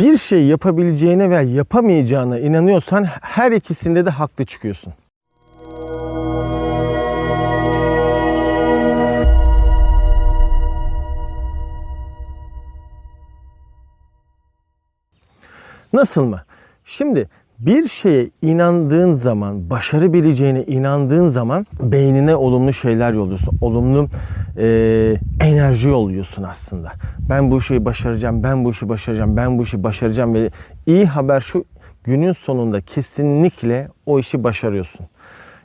Bir şey yapabileceğine veya yapamayacağına inanıyorsan her ikisinde de haklı çıkıyorsun. Nasıl mı? Şimdi bir şeye inandığın zaman, başarabileceğine inandığın zaman beynine olumlu şeyler yolluyorsun. Olumlu e, enerji yolluyorsun aslında. Ben bu işi başaracağım, ben bu işi başaracağım, ben bu işi başaracağım ve iyi haber şu günün sonunda kesinlikle o işi başarıyorsun.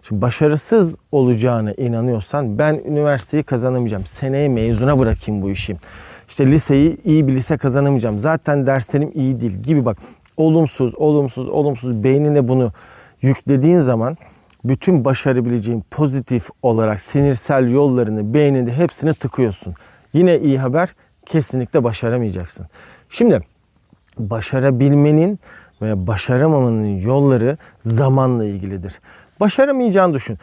Şimdi başarısız olacağına inanıyorsan ben üniversiteyi kazanamayacağım. Seneye mezuna bırakayım bu işi. İşte liseyi iyi bir lise kazanamayacağım. Zaten derslerim iyi değil gibi bak. Olumsuz, olumsuz, olumsuz beynine bunu yüklediğin zaman bütün başarabileceğin pozitif olarak sinirsel yollarını beyninde hepsini tıkıyorsun. Yine iyi haber kesinlikle başaramayacaksın. Şimdi başarabilmenin veya başaramamanın yolları zamanla ilgilidir. Başaramayacağını düşün.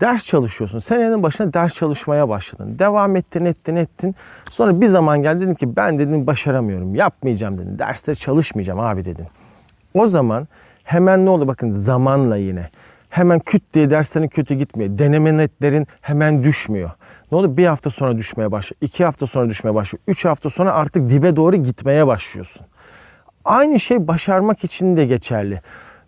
Ders çalışıyorsun. Senenin başına ders çalışmaya başladın. Devam ettin, ettin, ettin. Sonra bir zaman geldi dedin ki ben dedin başaramıyorum. Yapmayacağım dedin. Derste çalışmayacağım abi dedin. O zaman hemen ne oldu bakın zamanla yine. Hemen küt diye derslerin kötü gitmiyor. Deneme netlerin hemen düşmüyor. Ne oldu? Bir hafta sonra düşmeye başlıyor. iki hafta sonra düşmeye başlıyor. Üç hafta sonra artık dibe doğru gitmeye başlıyorsun. Aynı şey başarmak için de geçerli.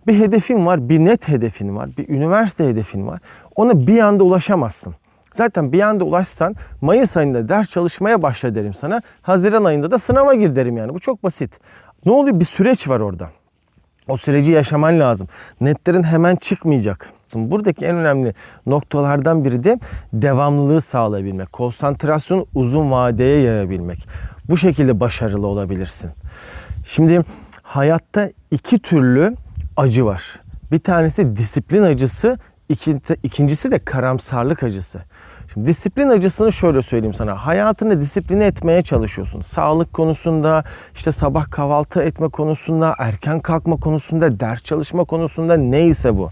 Bir hedefin var, bir net hedefin var, bir üniversite hedefin var. Ona bir anda ulaşamazsın. Zaten bir anda ulaşsan Mayıs ayında ders çalışmaya başla derim sana. Haziran ayında da sınava gir derim yani. Bu çok basit. Ne oluyor? Bir süreç var orada. O süreci yaşaman lazım. Netlerin hemen çıkmayacak. Buradaki en önemli noktalardan biri de devamlılığı sağlayabilmek. Konsantrasyonu uzun vadeye yayabilmek. Bu şekilde başarılı olabilirsin. Şimdi hayatta iki türlü acı var. Bir tanesi disiplin acısı, ikincisi de karamsarlık acısı. Şimdi disiplin acısını şöyle söyleyeyim sana. Hayatını disipline etmeye çalışıyorsun. Sağlık konusunda, işte sabah kahvaltı etme konusunda, erken kalkma konusunda, ders çalışma konusunda neyse bu.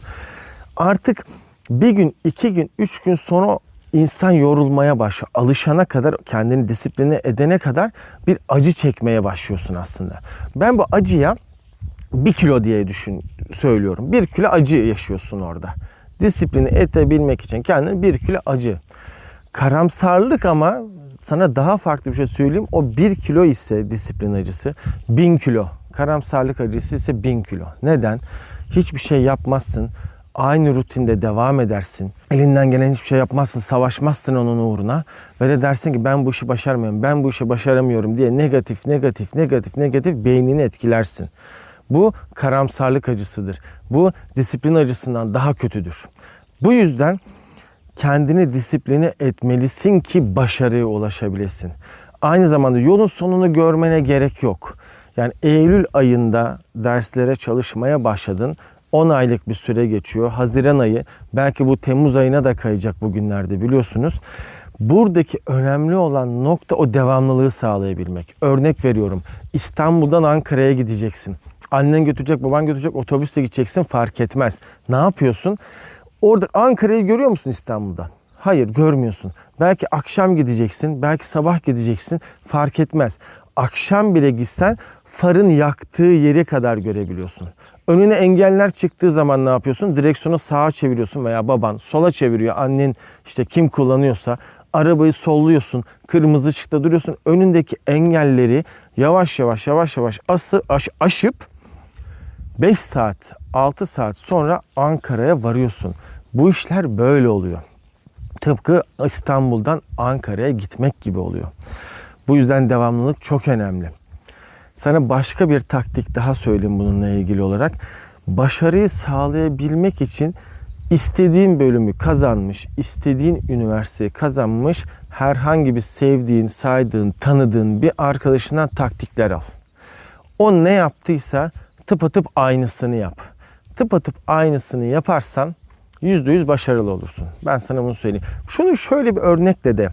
Artık bir gün, iki gün, üç gün sonra insan yorulmaya başlıyor. Alışana kadar, kendini disipline edene kadar bir acı çekmeye başlıyorsun aslında. Ben bu acıya bir kilo diye düşün söylüyorum. Bir kilo acı yaşıyorsun orada. Disiplini edebilmek için kendine bir kilo acı. Karamsarlık ama sana daha farklı bir şey söyleyeyim. O bir kilo ise disiplin acısı bin kilo. Karamsarlık acısı ise bin kilo. Neden? Hiçbir şey yapmazsın. Aynı rutinde devam edersin. Elinden gelen hiçbir şey yapmazsın. Savaşmazsın onun uğruna. Ve de dersin ki ben bu işi başaramıyorum. Ben bu işi başaramıyorum diye negatif, negatif, negatif, negatif beynini etkilersin. Bu karamsarlık acısıdır. Bu disiplin acısından daha kötüdür. Bu yüzden kendini disipline etmelisin ki başarıya ulaşabilesin. Aynı zamanda yolun sonunu görmene gerek yok. Yani Eylül ayında derslere çalışmaya başladın. 10 aylık bir süre geçiyor. Haziran ayı belki bu Temmuz ayına da kayacak bugünlerde biliyorsunuz. Buradaki önemli olan nokta o devamlılığı sağlayabilmek. Örnek veriyorum. İstanbul'dan Ankara'ya gideceksin. Annen götürecek, baban götürecek, otobüsle gideceksin fark etmez. Ne yapıyorsun? Orada Ankara'yı görüyor musun İstanbul'dan? Hayır görmüyorsun. Belki akşam gideceksin, belki sabah gideceksin fark etmez. Akşam bile gitsen farın yaktığı yere kadar görebiliyorsun. Önüne engeller çıktığı zaman ne yapıyorsun? Direksiyonu sağa çeviriyorsun veya baban sola çeviriyor. Annen işte kim kullanıyorsa arabayı solluyorsun. Kırmızı ışıkta duruyorsun. Önündeki engelleri yavaş yavaş yavaş yavaş ası, aş, aşıp 5 saat 6 saat sonra Ankara'ya varıyorsun. Bu işler böyle oluyor. Tıpkı İstanbul'dan Ankara'ya gitmek gibi oluyor. Bu yüzden devamlılık çok önemli. Sana başka bir taktik daha söyleyeyim bununla ilgili olarak. Başarıyı sağlayabilmek için istediğin bölümü kazanmış, istediğin üniversiteyi kazanmış herhangi bir sevdiğin, saydığın, tanıdığın bir arkadaşından taktikler al. O ne yaptıysa tıpatıp aynısını yap. Tıpatıp aynısını yaparsan %100 başarılı olursun. Ben sana bunu söyleyeyim. Şunu şöyle bir örnekle de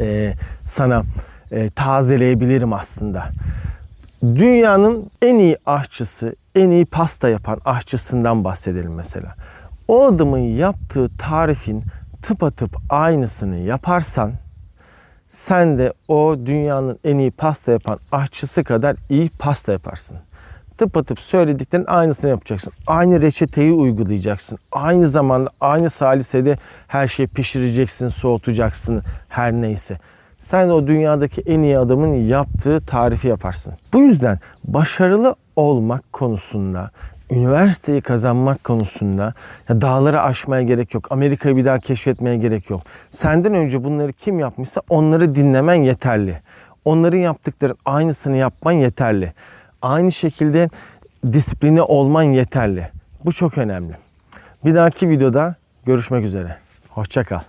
e, sana e, tazeleyebilirim aslında. Dünyanın en iyi aşçısı, en iyi pasta yapan aşçısından bahsedelim mesela. O adamın yaptığı tarifin tıpatıp aynısını yaparsan sen de o dünyanın en iyi pasta yapan aşçısı kadar iyi pasta yaparsın. Tıpatıp söylediklerin aynısını yapacaksın. Aynı reçeteyi uygulayacaksın. Aynı zamanda aynı salisede her şeyi pişireceksin, soğutacaksın her neyse. Sen o dünyadaki en iyi adamın yaptığı tarifi yaparsın. Bu yüzden başarılı olmak konusunda üniversiteyi kazanmak konusunda ya dağları aşmaya gerek yok. Amerika'yı bir daha keşfetmeye gerek yok. Senden önce bunları kim yapmışsa onları dinlemen yeterli. Onların yaptıkların aynısını yapman yeterli. Aynı şekilde disipline olman yeterli. Bu çok önemli. Bir dahaki videoda görüşmek üzere. Hoşça kal.